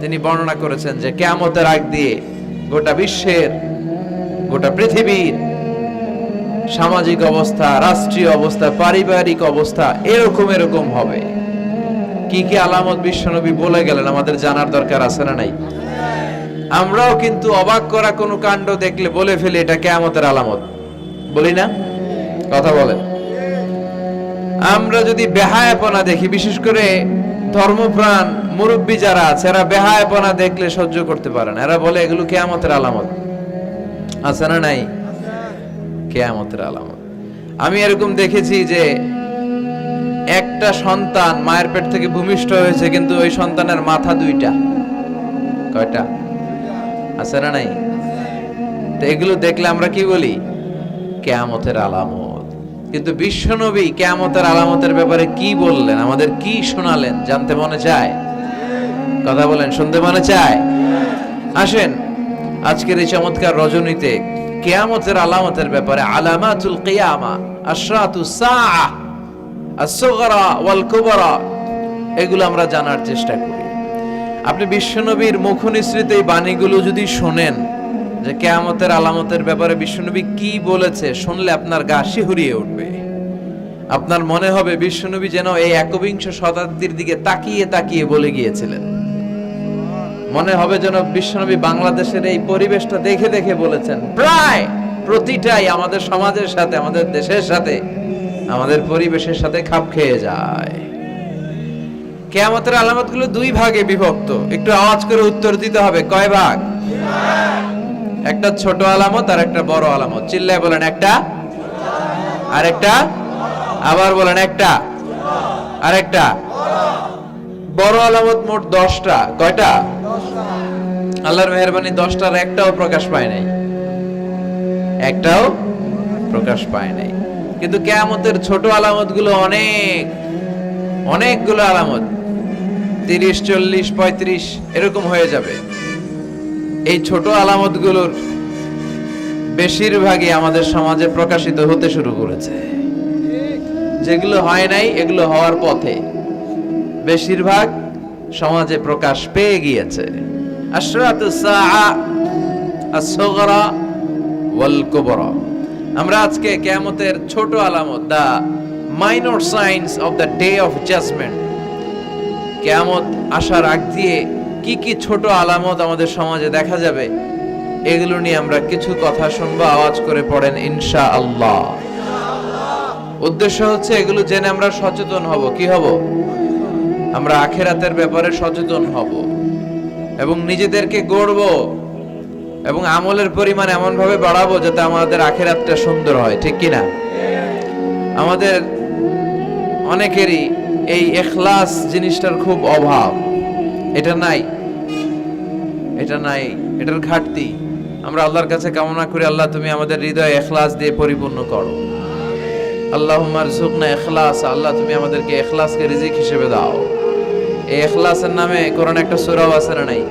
তিনি বর্ণনা করেছেন যে কেয়ামতের আগ দিয়ে গোটা বিশ্বের, গোটা পৃথিবীর সামাজিক অবস্থা, রাষ্ট্রীয় অবস্থা, পারিবারিক অবস্থা এরকম এরকম হবে। কি কি আলামত বিশ্বনবী বলে গেলেন আমাদের জানার দরকার আছে না নাই? আমরাও কিন্তু অবাক করা কোনো কাণ্ড দেখলে বলে ফেলি এটা কেয়ামতের আলামত। বলি না? কথা বলেন। আমরা যদি বেহায়াপনা দেখি, বিশেষ করে ধর্মপ্রাণ মুরব্বী যারা আছে, এরা বেহায়াপনা দেখলে সহ্য করতে পারে না। এরা বলে, এগুলো কেয়ামতের আলামত। আছে না নাই? কেয়ামতের আলামত। আমি এরকম দেখেছি যে, একটা সন্তান মায়ের পেট থেকে ভূমিষ্ঠ হয়েছে, কিন্তু ওই সন্তানের মাথা দুইটা। কয়টা? আছে না নাই? তো এগুলো দেখলে আমরা কি বলি? কেয়ামতের আলামত। কিন্তু বিশ্বনবী কেয়ামতের আলামতের ব্যাপারে কি বললেন? আমাদের কি শোনালেন? জানতে মনে চায়? কথা বলেন শুনতে মনে চায়। আসেন, আজকের এই চমৎকার রজনীতে কেয়ামতের আলামতের ব্যাপারে আলামাতুল কিয়ামা, আশরাতু সাআ আসগরা ওয়াল কুবরা এগুলো আমরা জানার চেষ্টা করি। আপনি বিশ্বনবীর মুখ নিঃসৃত এই বাণীগুলো যদি শোনেন, যে কেয়ামতের আলামতের ব্যাপারে বিশ্বনবী কি বলেছে, শুনলে আপনার গা শিহুরিয়ে উঠবে। আপনার মনে হবে বিশ্বনবী যেন এই একবিংশ শতাব্দীর দিকে তাকিয়ে তাকিয়ে বলে গিয়েছিলেন। মনে হবে যেন বিশ্বনবী বাংলাদেশের এই পরিবেশটা দেখে দেখে বলেছেন, প্রায় প্রতিটাই আমাদের সমাজের সাথে, আমাদের দেশের সাথে, আমাদের পরিবেশের সাথে খাপ খেয়ে যায়। কেয়ামতের আলামতগুলো দুই ভাগে বিভক্ত। একটু আওয়াজ করে উত্তর দিতে হবে, কয় ভাগ? একটা ছোট আলামত আর একটা বড় আলামত। চিল্লায় বলেন একটা আর একটা আবার বলেন একটা আর একটা বড় আলামত মোট দশটা। কয়টা? আল্লাহর মেহরবানি দশটার একটাও প্রকাশ পায় নাই। একটাও প্রকাশ পায় নাই। কিন্তু কেয়ামতের ছোট আলামতগুলো অনেক অনেকগুলো আলামত তিরিশ চল্লিশ পঁয়ত্রিশ এরকম হয়ে যাবে। এই ছোট আলামতগুলোর বেশিরভাগই আমাদের সমাজে প্রকাশিত হতে শুরু করেছে। যেগুলো হয় নাই এগুলো হওয়ার পথে। বেশিরভাগ সমাজে প্রকাশ পেয়ে গিয়েছে। আমরা আজকে কিয়ামতের ছোট আলামত the minor signs of the day of judgement. কেয়ামত আসার আগ দিয়ে কি কি ছোট আলামত আমাদের সমাজে দেখা যাবে, এগুলো নিয়ে আমরা কিছু কথা শুনব, আওয়াজ করে পড়েন ইনশা আল্লাহ উদ্দেশ্য হচ্ছে এগুলো জেনে আমরা সচেতন হব। কি হব? আমরা আখেরাতের ব্যাপারে সচেতন হব এবং নিজেদেরকে গড়ব এবং আমলের পরিমাণ এমন ভাবে বাড়াবো যাতে আমাদের আখেরাতটা সুন্দর হয়, ঠিক কি না? আমাদের অনেকেরই এই এখলাস জিনিসটার খুব অভাব। এটা নাই। এটা নাই। এটার ঘাটতি। আমরা আল্লাহর কাছে কামনা করি, আল্লাহ তুমি আমাদের হৃদয় এখলাস দিয়ে পরিপূর্ণ করো। আল্লাহ মারজুকনা এখলাস, আল্লাহ তুমি আমাদেরকে এখলাসকে রিজিক হিসেবে দাও। এই এখলাসের নামে কোরআন একটা সূরাও আছে না নাই?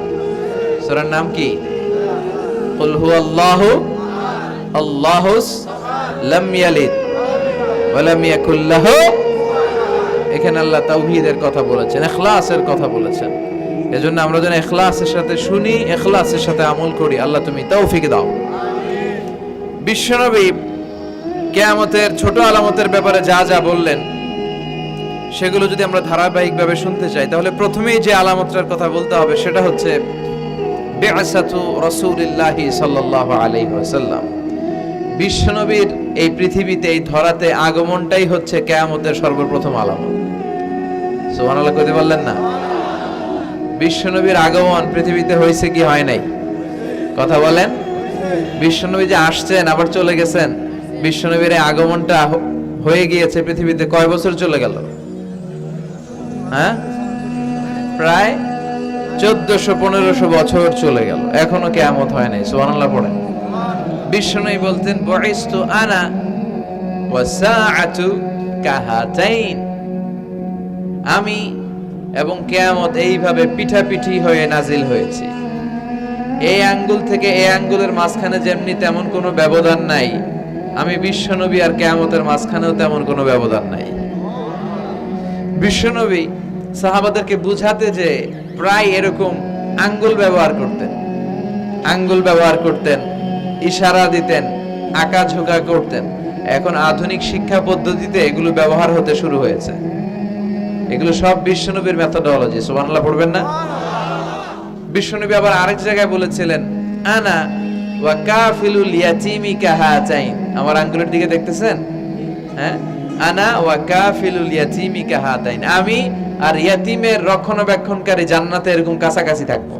সূরার নাম কি? হু আল্লাহু আল্লাহুস লাম ইয়ালিদ ওয়া লাম ইয়াকুল লাহু। এখানে আল্লাহ তাওহীদের কথা বলেছেন, এখলাসের কথা বলেছেন। এজন্য আমরা যেন এখলাসের সাথে শুনি, এখলাসের সাথে আমল করি। আল্লাহ তুমি তৌফিক দাও। বিশ্বনবী কেয়ামতের ছোট আলামতের ব্যাপারে যা যা বললেন সেগুলো যদি আমরা ধারাবাহিকভাবে শুনতে চাই, তাহলে প্রথমেই যে আলামতটার কথা বলতে হবে সেটা হচ্ছে, বেআসাতু সাল্লাল্লাহু আলাইহি ওয়াসাল্লাম। বিশ্বনবীর এই পৃথিবীতে, এই ধরাতে আগমনটাই হচ্ছে সর্বপ্রথম আলামত। সুবহানাল্লাহ, কইতে পারলেন না? বিশ্বনবীর আগমন পৃথিবীতে হয়েছে কি হয় নাই? কথা বলেন। বিশ্বনবী যে আসছেন, আবার চলে গেছেন, বিশ্বনবীর আগমনটা হয়ে গিয়েছে পৃথিবীতে কয় বছর চলে গেল? হ্যাঁ? প্রায় চোদ্দশো, পনেরোশো বছর চলে গেল। এখনও কেয়ামত হয় নাই, সুবহানাল্লাহ পড়েন। বিশ্বনবী বলতেন আনা আমি এবং কেয়ামত এইভাবে পিঠাপিঠি হয়ে নাজিল হয়েছে। এই আঙ্গুল থেকে এই আঙ্গুলের মাঝখানে যেমনি তেমন কোনো ব্যবধান নাই। আমি বিশ্বনবী আর কেয়ামতের মাঝখানেও তেমন কোনো ব্যবধান নাই। বিশ্বনবী সাহাবাদেরকে বুঝাতে যে প্রায় এরকম আঙ্গুল ব্যবহার করতেন। আঙ্গুল ব্যবহার করতেন, ইশারা দিতেন, আঁকা ঝোঁকা করতেন। এখন আধুনিক শিক্ষা পদ্ধতিতে এগুলো ব্যবহার হতে শুরু হয়েছে। এগুলো সব বিশ্বনবীর মেথোডোলজি সুবহানাল্লাহ পড়বেন না? বিশ্বনবী আবার আরেক জায়গায় বলেছিলেন, আনা ওয়া কাফিলুল ইয়াতীমি কাহাতাইন আমার আঙ্গুলের দিকে দেখতেছেন? হ্যাঁ? আনা ওয়া ইয়াতীমি কাহাতাইন আমি আর ইয়াতিমের রক্ষণাবেক্ষণকারী জান্নাতে এরকম কাছাকাছি থাকব।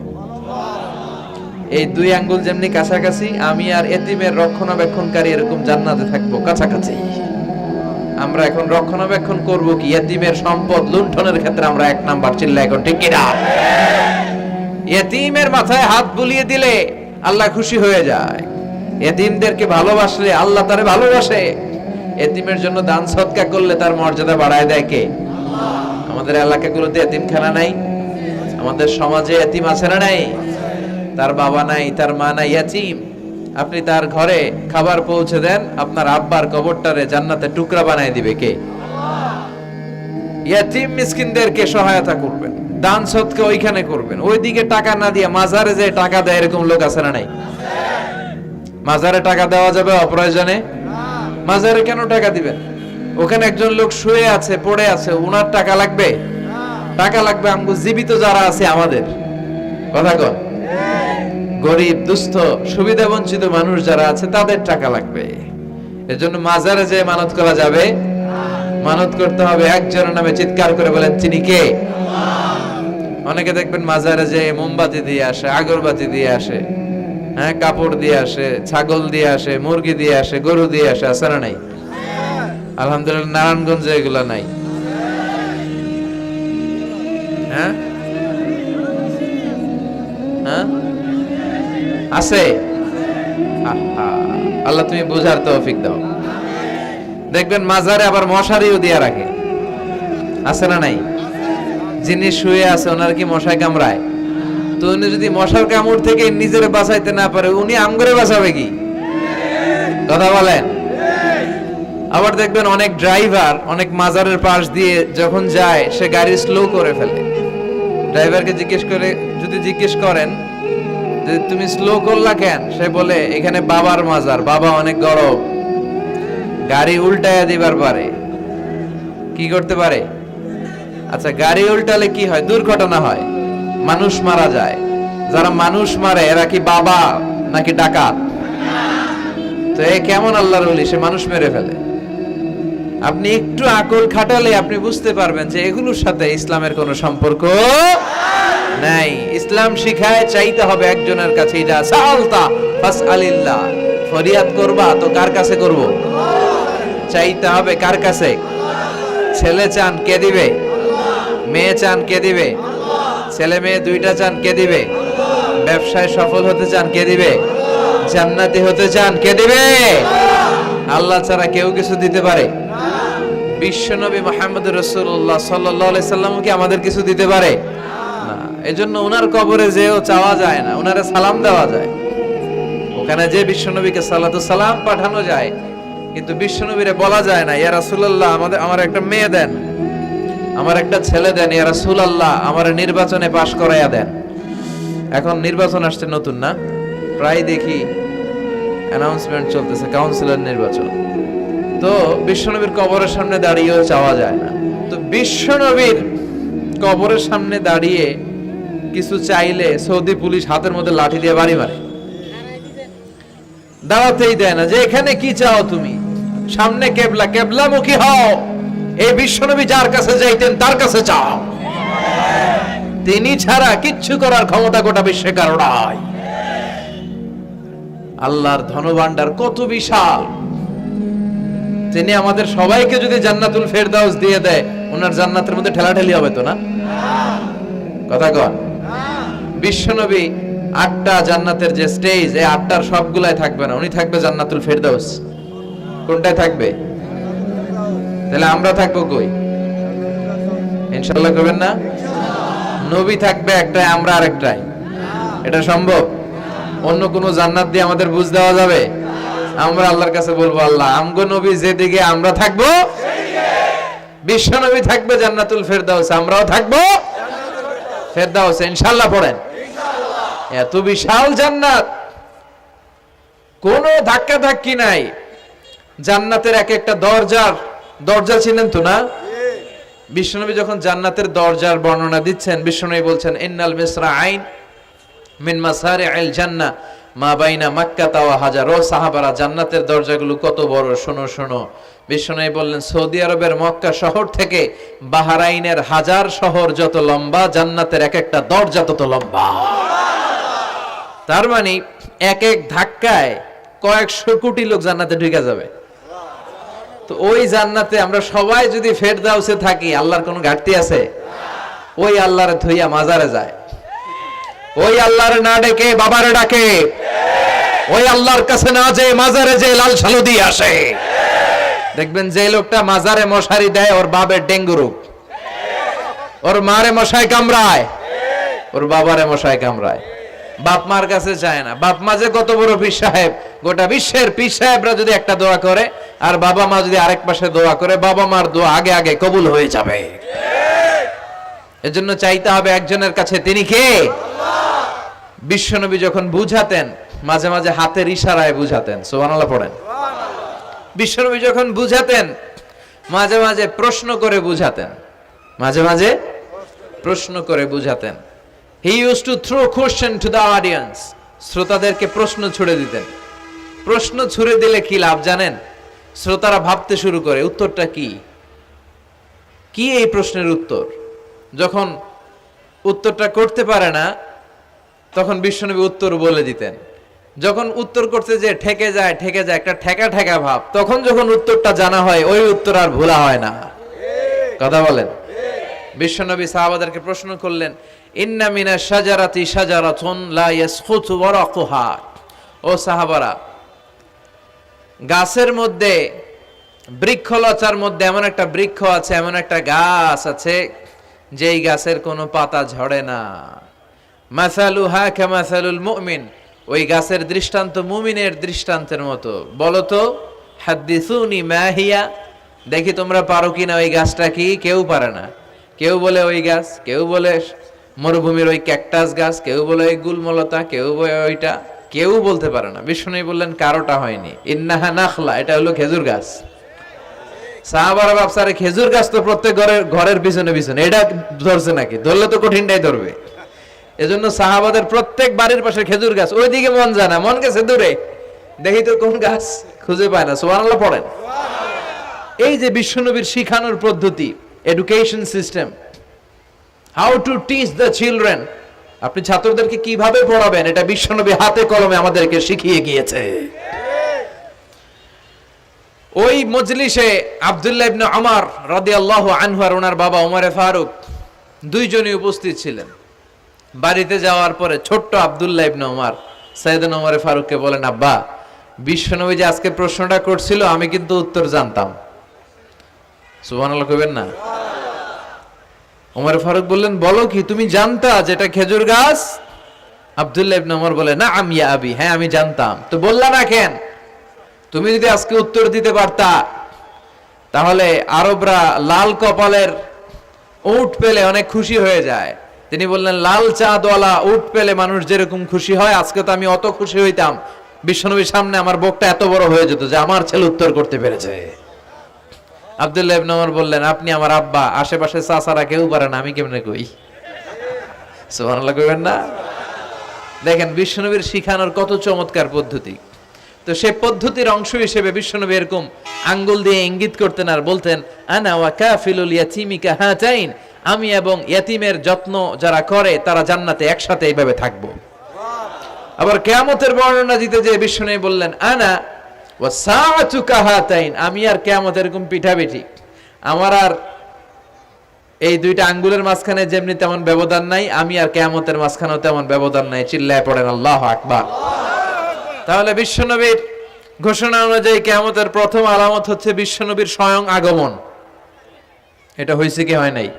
এই দুই আঙ্গুল যেমনি কাছাকাছি, আমি আর এতিমের রক্ষণাবেক্ষণকারী এরকম জান্নাতে থাকব কাছাকাছি। আমরা এখন রক্ষণাবেক্ষণ করব কি? এতিমের সম্পদ লুণ্ঠনের ক্ষেত্রে আমরা এক নাম্বার চিল্লা এখন ঠিক কিনা? এতিমের মাথায় হাত বুলিয়ে দিলে আল্লাহ খুশি হয়ে যায়। এতিমদেরকে ভালোবাসলে আল্লাহ তারে ভালোবাসে। এতিমের জন্য দান সৎকা করলে তার মর্যাদা বাড়ায় দেয় কে? আমাদের এলাকাগুলোতে এতিমখানা নাই, আমাদের সমাজে এতিম আছে না নাই? তার বাবা নাই, তার মা নাই ইয়াতিম আপনি তার ঘরে খাবার পৌঁছে দেন, আপনার আব্বার কবরটারে জান্নাতে টুকরা বানায় দিবে কে? ইয়াতিম মিসকিনদেরকে সহায়তা করবেন, দান সৎকা ওইখানে করবেন, ওইদিকে টাকা না দিয়ে মাজারে যে টাকা দেয় এরকম লোক আছে না নাই? মাজারে টাকা দেওয়া যাবে অপ্রয়োজনে? মাজারে কেন টাকা দিবেন? ওখানে একজন লোক শুয়ে আছে, পড়ে আছে, উনার টাকা লাগবে? টাকা লাগবে আমগো জীবিত যারা আছে আমাদের। কথা কন। গরিব, দুস্থ, সুবিধা বঞ্চিত মানুষ যারা আছে, তাদের টাকা লাগবে। এজন্য মাজারে যে মানত করা যাবে? মানত করতে হবে। একজনের নামে চিৎকার করে বলেন, তিনি কে? অনেকে দেখবেন মাজারে যে মোমবাতি দিয়ে আসে, আগরবাতি দিয়ে আসে। হ্যাঁ কাপড় দিয়ে আসে, ছাগল দিয়ে আসে, মুরগি দিয়ে আসে, গরু দিয়ে আসে আছে না নাই। আলহামদুলিল্লাহ, নারায়ণগঞ্জে এগুলা নাই। হ্যাঁ? হ্যাঁ? আছে? আল্লাহ তুমি বুঝার তৌফিক দাও। দেখবেন মাজারে আবার মশারিও দিয়া রাখে। আছে না নাই? যিনি শুয়ে আছে, ওনার কি মশায় কামড়ায়? তো উনি যদি মশার কামড় থেকে নিজের বাঁচাইতে না পারে, উনি আমগরে বাঁচাবে কি? কথা বলেন। আবার দেখবেন অনেক ড্রাইভার অনেক মাজারের পাশ দিয়ে যখন যায়, সে গাড়ি স্লো করে ফেলে। ড্রাইভারকে জিজ্ঞেস করে, যদি জিজ্ঞেস করেন যে, তুমি স্লো করলা কেন? সে বলে, এখানে বাবার মাজার, বাবা অনেক গরম। গাড়ি উল্টায়া দিবার পারে। কি করতে পারে? আচ্ছা গাড়ি উল্টালে কি হয়? দুর্ঘটনা হয়। মানুষ মারা যায়। যারা মানুষ মারে, এরা কি বাবা নাকি ডাকাত? তো এ কেমন আল্লাহর ওলি, সে মানুষ মেরে ফেলে। আপনি একটু আকল খাটালে আপনি বুঝতে পারবেন যে এগুলোর সাথে ইসলামের কোনো সম্পর্ক নাই। ইসলাম শিখায়, চাইতে হবে একজনের কাছে, ইদা সালতা ফাসআলিল্লাহ। ফরিয়াদ করবা, তো কার কাছে করব? চাইতে হবে কার কাছে? ছেলে চান কে দিবে? মেয়ে চান কে দিবে? ছেলে মেয়ে দুইটা চান, কে দিবে? ব্যবসায় সফল হতে চান, কে দিবে? জান্নাতি হতে চান, কে দিবে? আল্লাহ ছাড়া কেউ কিছু দিতে পারে। বিশ্বনবী মোহাম্মদ রসুল্লাহ সাল্লাহ সাল্লাম কি আমাদের কিছু দিতে পারে? না। এজন্য ওনার কবরে যেও চাওয়া যায় না ওনারে সালাম দেওয়া যায়। ওখানে যে বিশ্বনবীকে সালাতু সালাম পাঠানো যায়, কিন্তু বিশ্বনবীরে বলা যায় না, ইয়া রাসূলুল্লাহ, আমাদের, আমার একটা মেয়ে দেন। আমার একটা ছেলে দেন, ইয়া রাসূলুল্লাহ, আমার নির্বাচনে পাশ করাইয়া দেন। এখন নির্বাচন আসছে নতুন না? প্রায় দেখি অ্যানাউন্সমেন্ট চলতেছে কাউন্সিলর নির্বাচন। তো বিশ্বনবীর কবরের সামনে দাঁড়িয়েও চাওয়া যায় না। তো বিশ্বনবীর কবরের সামনে দাঁড়িয়ে কিছু চাইলে সৌদি পুলিশ হাতের মধ্যে লাঠি দিয়ে বাড়ি মারে। দাঁড়াতেই দেয় না, যে এখানে কি চাও তুমি? সামনে কেবলা, কেবলামুখী হও। এই বিশ্বনবী যার কাছে যাইতেন, তার কাছে চাও তিনি ছাড়া কিচ্ছু করার ক্ষমতা গোটা বিশ্বে কারও নাই। আল্লাহর ধনভাণ্ডার কত বিশাল। তিনি আমাদের সবাইকে যদি জান্নাতুল ফেরদাউস দিয়ে দেয়, ওনার জান্নাতের মধ্যে ঠেলাঠেলি হবে তো না? কথা কন। বিশ্বনবী আটটা জান্নাতের যে স্টেজ এই আটটার সবগুলাই থাকবে না। উনি থাকবে জান্নাতুল ফেরদাউস। কোনটায় থাকবে? তাহলে আমরা থাকব কই? ইনশাল্লাহ করবেন না? নবী থাকবে একটাই, আমরা আরেকটাই। এটা সম্ভব? অন্য কোন জান্নাত দিয়ে আমাদের বুঝ দেওয়া যাবে? আমরা আল্লাহর কাছে বলব, আল্লাহ, আমগো নবী যেদিকে আমরা থাকব, বিশ্ব নবী থাকবে জান্নাতুল ফেরদাউস, আমরাও থাকব ফেরদাউস। ইনশাআল্লাহ পড়েন। এত বিশাল জান্নাত। কোনো ধাক্কা ধাক্কি নাই। জান্নাতের এক একটা দরজার দরজা ছিলেন তো না? বিশ্বনবী যখন জান্নাতের দরজার বর্ণনা দিচ্ছেন, বিশ্বনবী বলছেন, ইন্নাল মিসরা আইন মিন মাসারে আইল জান্না, মা বাইনা মাক্কা তাওয়া হাজার। ও সাহাবারা, জান্নাতের দরজাগুলো কত বড়, শোনো শোনো। বিশ্বনবী বললেন, সৌদি আরবের মক্কা শহর থেকে বাহারাইনের হাজার শহর যত লম্বা, জান্নাতের এক একটা দরজা তত লম্বা। তার মানে এক এক ধাক্কায় কয়েকশো কোটি লোক জান্নাতে ঢুকে যাবে। তো ওই জান্নাতে আমরা সবাই যদি ফেরদাউসে থাকি, আল্লাহর কোনো ঘাটতি আছে? ওই আল্লাহর ধুইয়া মাজারে যায়। ওই আল্লাহর না ডেকে বাবারে ডাকে। ওই আল্লাহর কাছে না যে মাজারে যে লাল সালু দিয়ে আসে। দেখবেন যে লোকটা মাজারে মশারি দেয়, ওর বাবের ডেঙ্গু রোগ। ওর মারে মশাই কামড়ায়। ওর বাবারে মশাই কামড়ায়। বাপ মার কাছে যায় না। বাপ মা যে কত বড় পীর সাহেব, গোটা বিশ্বের পীর সাহেবরা যদি একটা দোয়া করে, আর বাবা মা যদি আরেক পাশে দোয়া করে, বাবা মার দোয়া আগে আগে কবুল হয়ে যাবে। এজন্য চাইতে হবে একজনের কাছে, তিনি কে? বিশ্বনবী যখন বুঝাতেন, মাঝে মাঝে হাতের ইশারায় বুঝাতেন। সুবহানাল্লাহ পড়েন। বিশ্বনবী যখন বুঝাতেন, মাঝে মাঝে প্রশ্ন করে বুঝাতেন। মাঝে মাঝে প্রশ্ন করে বুঝাতেন। He use to throw question to the audience শ্রোতাদেরকে প্রশ্ন ছুড়ে দিতেন। প্রশ্ন ছুড়ে দিলে কি লাভ জানেন? শ্রোতারা ভাবতে শুরু করে উত্তরটা কি? কি এই প্রশ্নের উত্তর? যখন উত্তরটা করতে পারে না তখন বিশ্বনবী উত্তর বলে দিতেন। যখন উত্তর করতে যে ঠেকে যায় ঠেকে যায় একটা ঠেকা ঠেকা ভাব তখন যখন উত্তরটা জানা হয় ওই উত্তর আর ভোলা হয় না। কথা বলেন। বিশ্বনবী সাহাবাদেরকে প্রশ্ন করলেন ইন্না মিনা সাজারাতি সাজারাতুন লা ইয়াসখুতু ওয়ারাকুহা। ও সাহাবারা, গাছের মধ্যে, বৃক্ষলতার মধ্যে এমন একটা বৃক্ষ আছে, এমন একটা গাছ আছে, যেই গাছের কোনো পাতা ঝরে না। মাসালু হা কামাসালুল মুমিন, ওই গাছের দৃষ্টান্ত মুমিনের দৃষ্টান্তের মতো। বলো তো, হাদ্দিসুনি মাহিয়া দেখি তোমরা পারো কিনা ওই গাছটা কি? কেউ পারে না। কেউ বলে ওই গাছ, কেউ বলে মরুভূমির ওই ক্যাকটাস গাছ, কেউ বলে ওই গুলমলতা, কেউ বলে ওইটা, কেউ বলতে পারে না। বিষ্ণু বললেন, কারোটা হয়নি। ইন্নাহা নাখলা, এটা হলো খেজুর গাছ। বাপসারে খেজুর গাছ তো প্রত্যেক ঘরের ঘরের পিছনে পিছনে, এটা ধরছে নাকি? ধরলে তো কঠিনটাই ধরবে। এজন্য সাহাবাদের প্রত্যেক বাড়ির পাশে খেজুর গাছ। ওইদিকে মন যায় না, মন গেছে দূরে। দেখি তো কোন গাছ খুঁজে পায় না। সুবহানাল্লাহ, পড়েন। এই যে বিশ্বনবীর শিখানোর পদ্ধতি education system how to teach the children আপনি ছাত্রদেরকে কীভাবে পড়াবেন? এটা বিশ্বনবী হাতে কলমে আমাদেরকে শিখিয়ে গিয়েছে। ওই মজলিসে আব্দুল্লাহ ইবনে আমার রাদিয়াল্লাহু আনহু আর ওনার বাবা ওমরে ফারুক দুইজনই উপস্থিত ছিলেন। বাড়িতে যাওয়ার পরে ছোট্ট আব্দুল্লাহ ইবনে ওমর সাইয়েদনা ওমরে ফারুককে বলেন, আব্বা, বিশ্বনবী যে আজকে প্রশ্নটা করছিল, আমি কিন্তু উত্তর জানতাম। সুবহানাল্লাহ কইবেন না? ওমর ফারুক বললেন, বলো কি, তুমি জানতা যেটা খেজুর গাছ? আব্দুল্লাহ ইবনে ওমর বলে না আমি আবি। হ্যাঁ আমি জানতাম। তো বললা না কেন? তুমি যদি আজকে উত্তর দিতে পারতা, তাহলে আরবরা লাল কপালের উট পেলে অনেক খুশি হয়ে যায়। তিনি বললেন, লাল চাঁদওয়ালা উট পেলে মানুষ যেরকম খুশি হয়, আজকে তো আমি অত খুশি হইতাম। বিশ্বনবীর সামনে আমার বুকটা এত বড় হয়ে যেত যে আমার ছেলে উত্তর করতে পেরেছে। আব্দুল্লাহ ইবনে বললেন, আপনি আমার আব্বা আশেপাশে চাচারা কেউ পারে না, আমি কেমনে কই? সুবহানাল্লাহ কইবেন না? দেখেন, বিশ্বনবীর শিখানোর কত চমৎকার পদ্ধতি। তো সে পদ্ধতির অংশ হিসেবে বিশ্বনবী এরকম আঙ্গুল দিয়ে ইঙ্গিত করতেন আর বলতেন, আনা ওয়া কাফিলুল ইয়াতিমি কাহাতাইন আমি এবং ইয়াতিমের যত্ন যারা করে, তারা জান্নাতে একসাথে এইভাবে থাকব। আবার কেয়ামতের বর্ণনা দিতে যে বিশ্বনবী বললেন, আনা আমি আর কেয়ামত এরকম পিঠাপিঠি। আমার আর এই দুইটা আঙ্গুলের মাঝখানে যেমনি তেমন ব্যবধান নাই, আমি আর কেয়ামতের মাঝখানেও তেমন ব্যবধান নাই, চিল্লায় পড়েন আল্লাহ আকবার। তাহলে বিশ্বনবীর ঘোষণা অনুযায়ী কেয়ামতের প্রথম আলামত হচ্ছে বিশ্বনবীর স্বয়ং আগমন। এটা হয়েছে কি হয় নাই?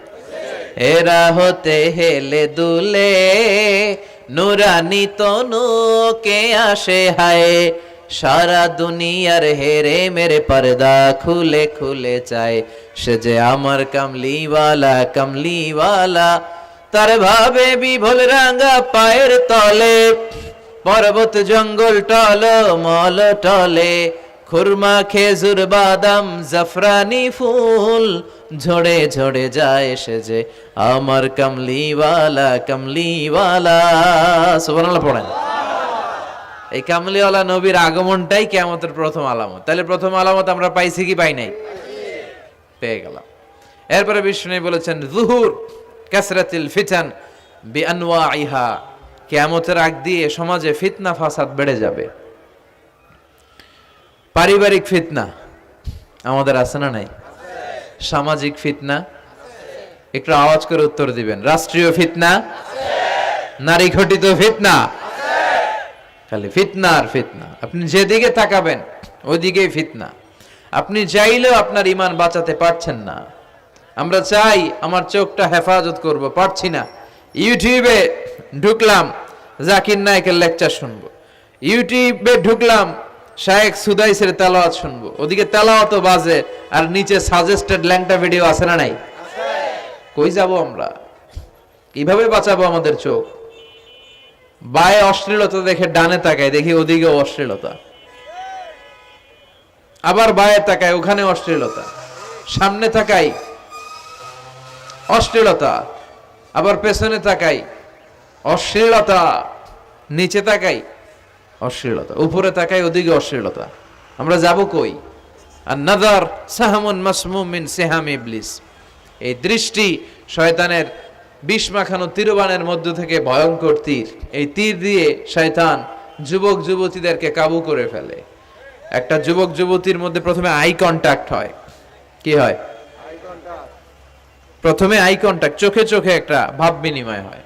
এরা হতে হেলে দুলে, নুরানি তনু কে আসে হায়। সারা দুনিয়ার হেরে মেরে পর্দা খুলে খুলে চায়। সে যে আমার কামলিওয়ালা কামলিওয়ালা, তার ভাবে বিভোল রাঙ্গা পায়ের তলে, পর্বত জঙ্গল টল, মল টলে, খুরমা, খেজুর, বাদাম, জাফরানি ফুল ঝড়ে ঝড়ে যায় সে যে আমার কামলিওয়ালা কামলিওয়ালা। সুবহানাল্লাহ, পড়েন। এই কামলিওয়ালা নবীর আগমনটাই কেয়ামতের প্রথম আলামত। তাহলে প্রথম আলামত আমরা পাইছি কি পাই নাই? পেয়ে গেলাম। এরপরে বিষ্ণু বলেছেন, জুহুর কাসরাতিল ফিতান বি আনওয়াইহা কেয়ামতের আগ দিয়ে সমাজে ফিতনা, ফাসাদ বেড়ে যাবে। পারিবারিক ফিতনা আমাদের আছে না নাই? সামাজিক ফিতনা একটু আওয়াজ করে উত্তর দিবেন। রাষ্ট্রীয় ফিতনা? নারী ঘটিত ফিতনা? খালি ফিতনা আর ফিতনা। আপনি যেদিকে তাকাবেন ওইদিকেই ফিতনা। আপনি চাইলেও আপনার ইমান বাঁচাতে পারছেন না। আমরা চাই আমার চোখটা হেফাজত করব। পারছি না। ইউটিউবে ঢুকলাম জাকির নায়কের লেকচার শুনব। ইউটিউবে ঢুকলাম শায়েক সুদাইসের তেলাওয়াত শুনব। ওদিকে তেলাওয়াতও বাজে আর নিচে সাজেস্টেড ল্যাংটা ভিডিও আছে না নাই? কই যাব আমরা? কীভাবে বাঁচাবো আমাদের চোখ? বায়ে অশ্লীলতা দেখে ডানে তাকায়, দেখি ওদিকে অশ্লীলতা। আবার বায়ে তাকায়, ওখানে অশ্লীলতা। সামনে তাকাই অশ্লীলতা। আবার পেছনে তাকাই অশ্লীলতা। নিচে তাকাই অশ্লীলতা। উপরে তাকাই ওদিকে অশ্লীলতা। আমরা যাব কই? আর নাদার সাহামুন মাসমুম মিন সেহাম ইবলিস। এই দৃষ্টি শয়তানের বিষ মাখানো মধ্য থেকে ভয়ঙ্কর তীর। এই তীর দিয়ে শয়তান যুবক যুবতীদেরকে কাবু করে ফেলে। একটা যুবক যুবতীর মধ্যে প্রথমে আই কন্টাক্ট হয়। কি হয়? প্রথমে আই কন্টাক্ট চোখে চোখে একটা ভাব বিনিময় হয়।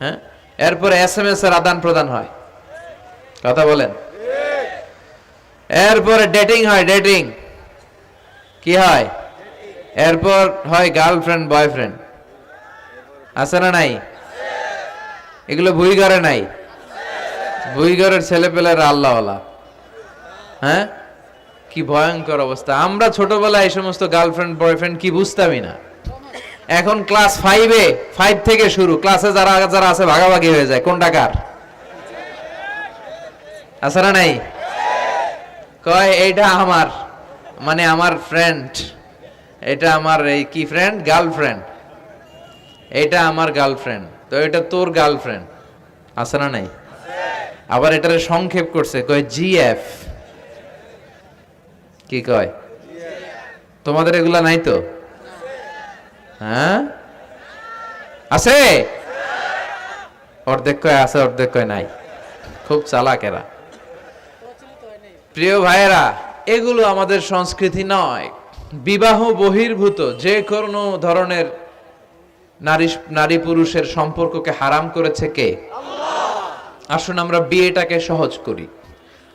হ্যাঁ? এরপরে এস এম এস এর আদান প্রদান হয়। কথা বলেন? এরপরে ডেটিং হয় ডেটিং কি হয়? এরপর হয় গার্লফ্রেন্ড বয়ফ্রেন্ড আছে না নাই? এগুলো ভুইঘরে নাই। ভুইঘরের ছেলে পেলেরা আল্লাহওয়ালা। হ্যাঁ? কি ভয়ঙ্কর অবস্থা। আমরা ছোটবেলায় এই সমস্ত গার্লফ্রেন্ড, বয়ফ্রেন্ড কি বুঝতামই না। এখন ক্লাস ফাইভে ফাইভ থেকে শুরু। ক্লাসে যারা যারা আছে, ভাগাভাগি হয়ে যায়। কোনটা কার? আছে না নাই? কয়, এইটা আমার। মানে আমার ফ্রেন্ড এটা আমার এই কি ফ্রেন্ড গার্লফ্রেন্ড এটা আমার গার্লফ্রেন্ড তো এটা তোর গার্লফ্রেন্ড আছে না নাই? আবার এটারে সংক্ষেপ করছে, কয় জিএফ কি কয়? তোমাদের এগুলা নাই তো? হ্যাঁ? আছে? অর্ধেক কয় আছে, অর্ধেক কয় নাই। খুব চালাক এরা। প্রিয় ভাইয়েরা, এগুলো আমাদের সংস্কৃতি নয়। বিবাহ বহির্ভূত যে কোনো ধরনের নারী নারী পুরুষের সম্পর্ককে হারাম করেছে কে? আসুন আমরা বিয়েটাকে সহজ করি।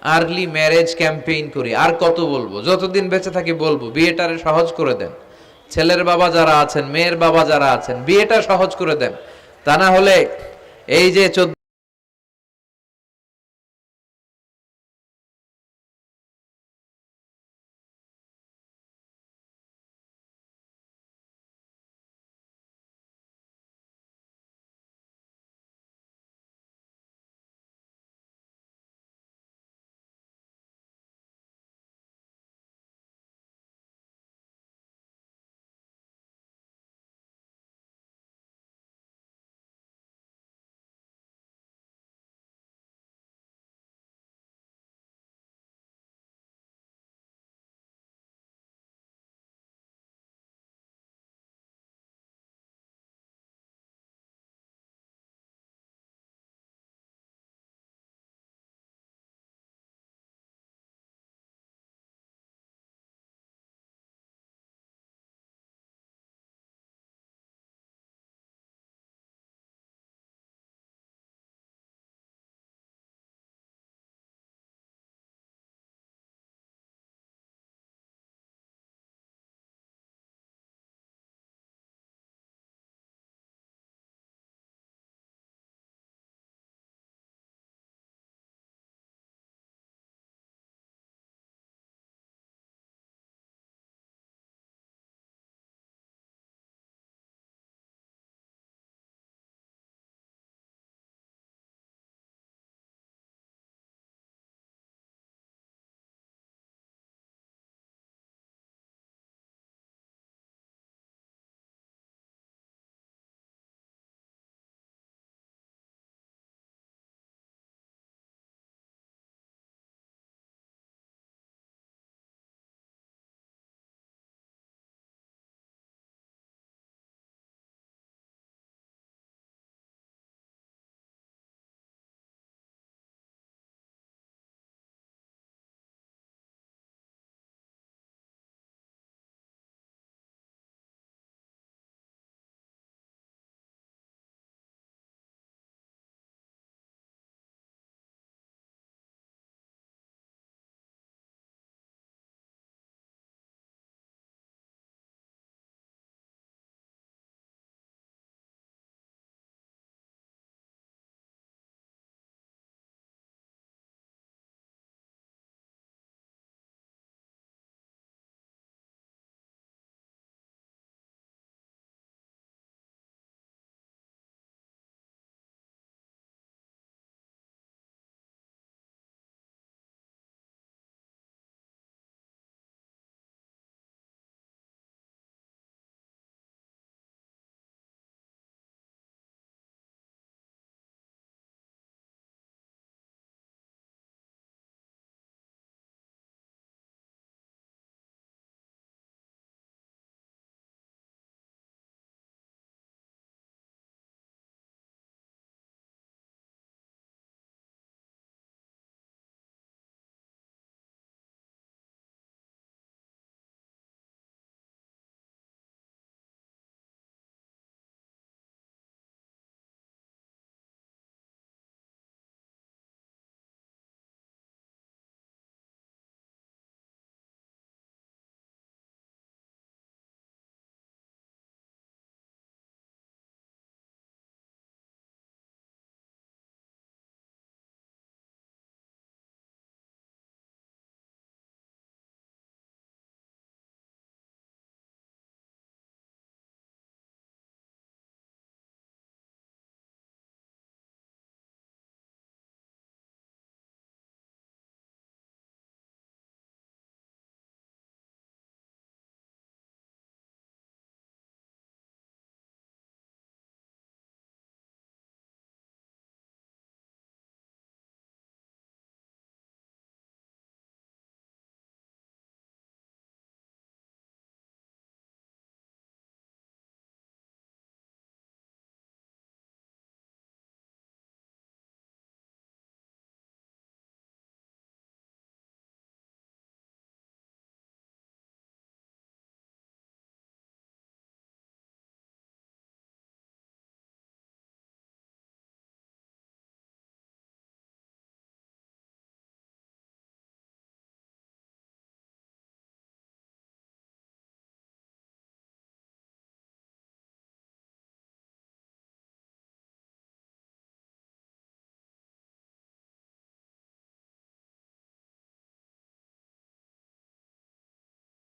আর্লি ম্যারেজ ক্যাম্পেইন করি। আর কত বলব? যতদিন বেঁচে থাকি বলব বিয়েটারে সহজ করে দেন। ছেলের বাবা যারা আছেন মেয়ের বাবা যারা আছেন বিয়েটা সহজ করে দেন। তা না হলে এই যে চোদ্দ